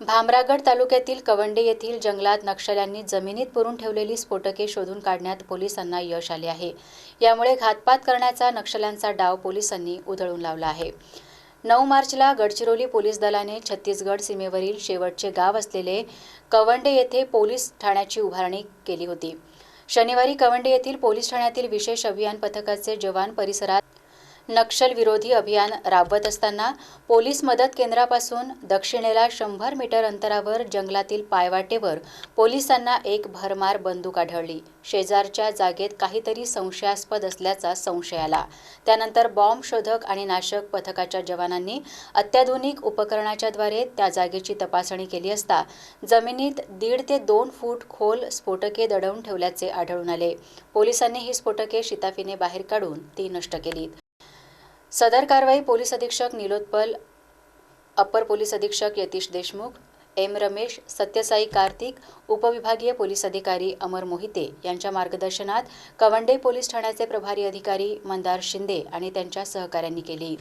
भामरागड तालुक्यातील कवंडे येथील जंगलात नक्षल्यांनी जमिनीत पुरून ठेवलेली स्फोटके शोधून काढण्यात पोलिसांना यश आले आहे. यामुळे घातपात करण्याचा नक्षल्यांचा डाव पोलिसांनी उधळून लावला आहे. नऊ मार्चला गडचिरोली पोलीस दलाने छत्तीसगड सीमेवरील शेवटचे गाव असलेले कवंडे येथे पोलीस ठाण्याची उभारणी केली होती. शनिवारी कवंडे येथील पोलीस ठाण्यातील विशेष अभियान पथकाचे जवान परिसरात नक्षल विरोधी अभियान राबवत असताना पोलीस मदत केंद्रापासून दक्षिणेला शंभर मीटर अंतरावर जंगलातील पायवाटेवर पोलिसांना एक भरमार बंदूक आढळली. शेजारच्या जागेत काहीतरी संशयास्पद असल्याचा संशय आला. त्यानंतर बॉम्ब शोधक आणि नाशक पथकाच्या जवानांनी अत्याधुनिक उपकरणाच्याद्वारे त्या जागेची तपासणी केली असता जमिनीत दीड ते दोन फूट खोल स्फोटके दडवून ठेवल्याचे आढळून आले. पोलिसांनी ही स्फोटके शिताफीने बाहेर काढून ती नष्ट केली सदर कारवाई पोलीस अधीक्षक निलोत्पल अप्पर पोलीस अधीक्षक यतीश देशमुख एम रमेश सत्यसाई कार्तिक उपविभागीय पोलीस अधिकारी अमर मोहिते यांच्या मार्गदर्शनात कवंडे पोलीस ठाण्याचे प्रभारी अधिकारी मंदार शिंदे आणि त्यांच्या सहकाऱ्यांनी केली.